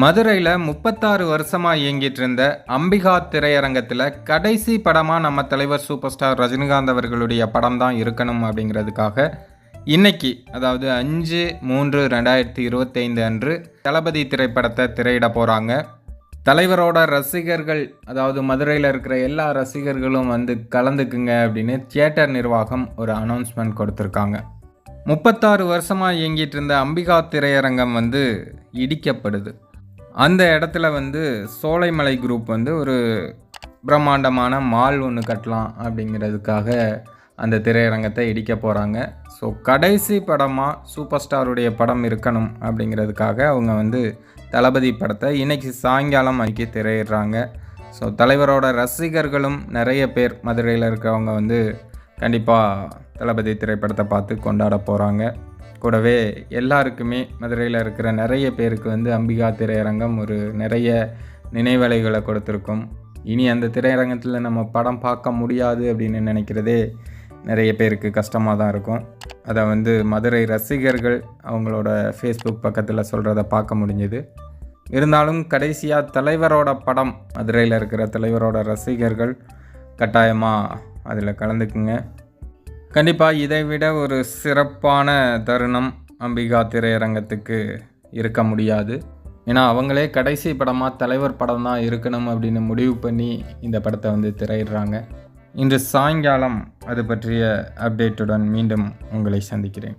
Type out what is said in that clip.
மதுரையில் முப்பத்தாறு வருஷமாக இயங்கிட்டு இருந்த அம்பிகா திரையரங்கத்தில் கடைசி படமாக நம்ம தலைவர் சூப்பர் ஸ்டார் ரஜினிகாந்த் அவர்களுடைய படம் தான் இருக்கணும் அப்படிங்கிறதுக்காக இன்னைக்கு அதாவது அஞ்சு மூன்று ரெண்டாயிரத்தி இருபத்தைந்து அன்று தளபதி திரைப்படத்தை திரையிட போகிறாங்க தலைவரோட ரசிகர்கள் அதாவது மதுரையில் இருக்கிற எல்லா ரசிகர்களும் வந்து கலந்துக்குங்க அப்படின்னு தியேட்டர் நிர்வாகம் ஒரு அனௌன்ஸ்மெண்ட் கொடுத்துருக்காங்க. முப்பத்தாறு வருஷமாக இயங்கிட்டு இருந்த அம்பிகா திரையரங்கம் வந்து இடிக்கப்படுது. அந்த இடத்துல வந்து சோலைமலை குரூப் வந்து ஒரு பிரம்மாண்டமான மால் ஒன்று கட்டலாம் அப்படிங்கிறதுக்காக அந்த திரையரங்கத்தை இடிக்க போகிறாங்க ஸோ கடைசி படமாக சூப்பர் ஸ்டாருடைய படம் இருக்கணும் அப்படிங்கிறதுக்காக அவங்க வந்து தளபதி படத்தை இன்னைக்கு சாயங்காலம் அன்றைக்கி திரையிடுறாங்க. ஸோ தலைவரோட ரசிகர்களும் நிறைய பேர் மதுரையில் இருக்கிறவங்க வந்து கண்டிப்பாக தளபதி திரைப்படத்தை பார்த்து கொண்டாட போகிறாங்க கூடவே எல்லாருக்குமே மதுரையில் இருக்கிற நிறைய பேருக்கு வந்து அம்பிகா திரையரங்கம் ஒரு நிறைய நினைவலைகளை கொடுத்துருக்கும். இனி அந்த திரையரங்கத்தில் நம்ம படம் பார்க்க முடியாது அப்படின்னு நினைக்கிறதே நிறைய பேருக்கு கஷ்டமாக தான் இருக்கும். அதை வந்து மதுரை ரசிகர்கள் அவங்களோட ஃபேஸ்புக் பக்கத்தில் சொல்கிறத பார்க்க முடிஞ்சுது. இருந்தாலும் கடைசியாக தலைவரோட படம் மதுரையில் இருக்கிற தலைவரோட ரசிகர்கள் கட்டாயமாக அதில் கலந்துக்குங்க. கண்டிப்பாக இதை விட ஒரு சிறப்பான தருணம் அம்பிகா திரையரங்கத்துக்கு இருக்க முடியாது. ஏன்னா அவங்களே கடைசி படமாக தலைவர் படம் தான் இருக்கணும் அப்படின்னு முடிவு பண்ணி இந்த படத்தை வந்து திரையிடுறாங்க. இன்று சாயங்காலம் அது பற்றிய அப்டேட்டுடன் மீண்டும் உங்களை சந்திக்கிறேன்.